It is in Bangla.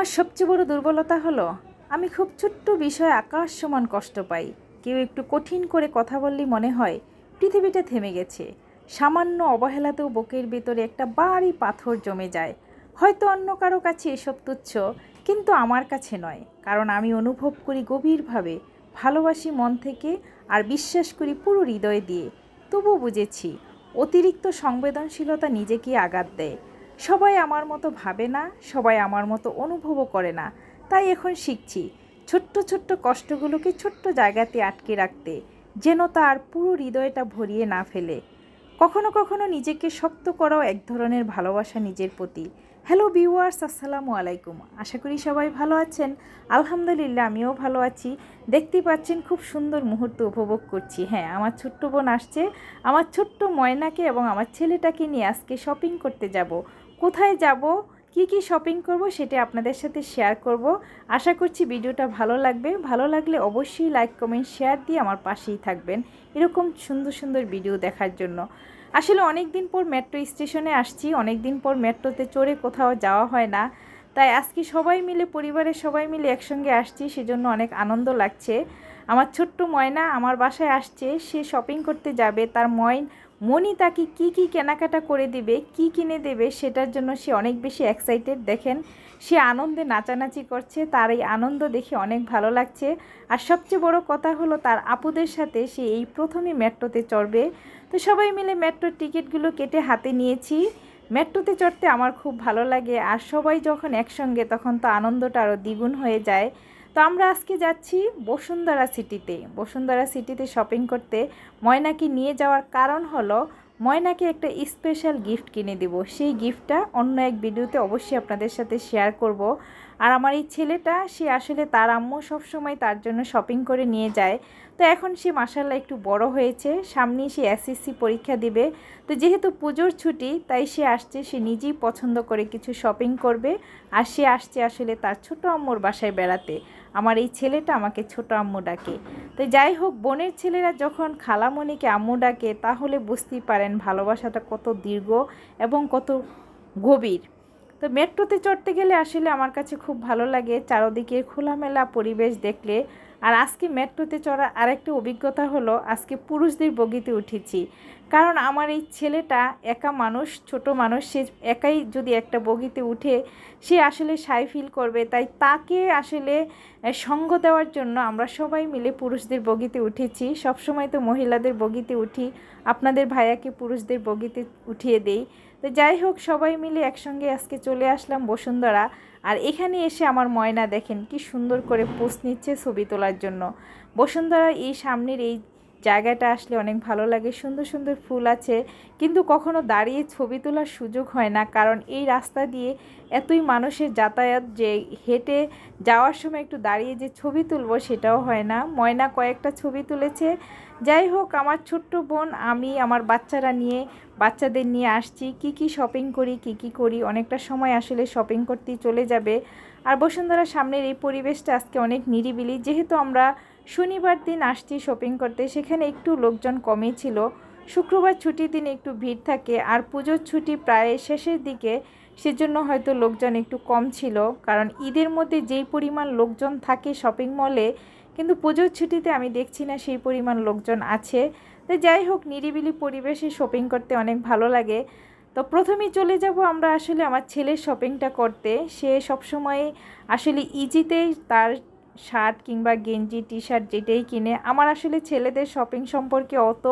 আমার সবচেয়ে বড় দুর্বলতা হলো, আমি খুব ছোট্ট বিষয়ে আকাশ সমান কষ্ট পাই। কেউ একটু কঠিন করে কথা বললেই মনে হয় পৃথিবীটা থেমে গেছে। সামান্য অবহেলাতেও বুকের ভিতরে একটা বাড়ি পাথর জমে যায়। হয়তো অন্য কারও কাছে এসব তুচ্ছ, কিন্তু আমার কাছে নয়। কারণ আমি অনুভব করি গভীরভাবে, ভালোবাসি মন থেকে আর বিশ্বাস করি পুরো হৃদয় দিয়ে। তবু বুঝেছি, অতিরিক্ত সংবেদনশীলতা নিজেকে আঘাত দেয়। সবাই আমার মতো ভাবে না, সবাই আমার মতো অনুভবও করে না। তাই এখন শিখছি ছোট্ট ছোট্ট কষ্টগুলোকে ছোট্ট জায়গাতে আটকে রাখতে, যেন তার পুরো হৃদয়টা ভরিয়ে না ফেলে। কখনো কখনো নিজেকে শক্ত করাও এক ধরনের ভালোবাসা নিজের প্রতি। হ্যালো ভিউয়ার্স, আসসালামু আলাইকুম। আশা করি সবাই ভালো আছেন। আলহামদুলিল্লাহ, আমিও ভালো আছি। দেখতেই পাচ্ছেন খুব সুন্দর মুহূর্ত উপভোগ করছি। হ্যাঁ আমার ছোট্ট বোন আসছে। আমার ছোট্ট ময়নাকে এবং আমার ছেলেটাকে নিয়ে আজকে শপিং করতে যাব। কোথায় যাব, কি কি শপিং করব সেটা আপনাদের সাথে শেয়ার করব। আশা করছি ভিডিওটা ভালো লাগবে। ভালো লাগলে অবশ্যই লাইক কমেন্ট শেয়ার দিয়ে আমার পাশেই থাকবেন। এরকম সুন্দর সুন্দর ভিডিও দেখার জন্য। আসলে অনেক দিন পর মেট্রো স্টেশনে আসছি। অনেক দিন পর মেট্রোতে চড়ে কোথাও যাওয়া হয় না। তাই আজকে সবাই মিলে, পরিবারের সবাই মিলে একসঙ্গে আসছি, সেজন্য অনেক আনন্দ লাগছে। আমার ছোট্ট ময়না আমার বাসায় আসছে। সে শপিং করতে যাবে। তার ময়ন মনি তাকে কি কি কেনাকাটা করে দিবে, কি কিনে দেবে সেটার জন্য সে অনেক বেশি এক্সাইটেড দেখেন, সে আনন্দে নাচানাচি করছে, তার এই আনন্দ দেখে অনেক ভালো লাগছে। আর সবচেয়ে বড় কথা হলো তার আপুদের সাথে সে এই প্রথমে মেট্রোতে চড়বে। তো সবাই মিলে মেট্রোর টিকিটগুলো কেটে হাতে নিয়েছি। মেট্রোতে চড়তে আমার খুব ভালো লাগে। আর সবাই যখন একসঙ্গে, তখন তো আনন্দটা আরও দ্বিগুণ হয়ে যায়। তো আমরা আজকে যাচ্ছি বসুন্ধরা সিটিতে। বসুন্ধরা সিটিতে শপিং করতে ময়নাকে নিয়ে যাওয়ার কারণ হলো, ময়নাকে একটা স্পেশাল গিফট কিনে দেব। সেই গিফটটা অন্য এক ভিডিওতে অবশ্যই আপনাদের সাথে শেয়ার করব। আর আমার এই ছেলেটা, সে আসলে তার আম্মু সবসময় তার জন্য শপিং করে নিয়ে যায়। তো এখন সে মাসাল্লাহ একটু বড় হয়েছে, সামনেই সে এসএসসি পরীক্ষা দিবে। তো যেহেতু পুজোর ছুটি, তাই সে আসছে, সে নিজেই পছন্দ করে কিছু শপিং করবে। আর সে আসছে আসলে তার ছোট আম্মুর বাসায় বেড়াতে। আমার এই ছেলেটা আমাকে ছোট আম্মু ডাকে। তো যাই হোক, বোনের ছেলেরা যখন খালামণিকে আম্মু ডাকে, তাহলে বুঝতেই পারেন ভালোবাসাটা কত দীর্ঘ এবং কত গভীর। তো মেট্রোতে চড়তে গেলে আসলে আমার কাছে খুব ভালো লাগে। চারদিকে খোলামেলা পরিবেশ দেখলে আর আজকে মেট্রোতে চড়ার আরেকটা অভিজ্ঞতা হলো, আজকে পুরুষদের বগিতে উঠেছি। কারণ আমার এই ছেলেটা একা মানুষ, ছোট মানুষ, সে একাই যদি একটা বগিতে উঠে, সে আসলে সাই ফিল করবে। তাই তাকে আসলে সঙ্গ দেওয়ার জন্য আমরা সবাই মিলে পুরুষদের বগিতে উঠেছি। সবসময় তো মহিলাদের বগিতে উঠি। আপনাদের ভাইয়াকে পুরুষদের বগিতে উঠিয়ে দেই। তো যাই হোক, সবাই মিলে একসঙ্গে আজকে চলে আসলাম বসুন্ধরা। আর এখানে এসে আমার ময়না দেখেন, কি সুন্দর করে পোস্ট নিচ্ছে ছবি তোলার জন্য। বসুন্ধরা এই সামনের এই জায়গাটা আসলে অনেক ভালো লাগে, সুন্দর সুন্দর ফুল আছে, কিন্তু কখনো দাঁড়িয়ে ছবি তোলার সুযোগ হয় না, কারণ এই রাস্তা দিয়ে এতই মানুষের যাতায়াত যে হেঁটে যাওয়ার সময় একটু দাঁড়িয়ে যে ছবি তুলবো সেটাও হয় না। ময়না কয়েকটা ছবি তুলেছে। যাই হোক, আমার ছোট্ট বোন, আমি, আমার বাচ্চারা নিয়ে, বাচ্চাদের নিয়ে আসছি। কি কি শপিং করি, কি কি করি, অনেকটা সময় আসলে শপিং করতেই চলে যাবে। আর বসুন্ধরা সামনের এই পরিবেশটা আজকে অনেক নিরিবিলি, যেহেতু আমরা শনিবার দিন আসছি শপিং করতে, সেখানে একটু লোকজন কমই ছিল। শুক্রবার ছুটির দিনে একটু ভিড় থাকে, আর পুজোর ছুটি প্রায় শেষের দিকে, সেজন্য হয়তো লোকজন একটু কম ছিল। কারণ ঈদের মধ্যে যেই পরিমাণ লোকজন থাকে শপিং মলে কিন্তু পুজোর ছুটিতে আমি দেখছি না সেই পরিমাণ লোকজন আছে। তো যাই হোক, নিরিবিলি পরিবেশে শপিং করতে অনেক ভালো লাগে। তো প্রথমেই চলে যাব আমরা আসলে আমার ছেলের শপিংটা করতে। সে সবসময় আসলে ইজিতেই তার শার্ট কিংবা গেঞ্জি টি শার্ট যেটাই কিনে আমার আসলে ছেলেদের শপিং সম্পর্কে অত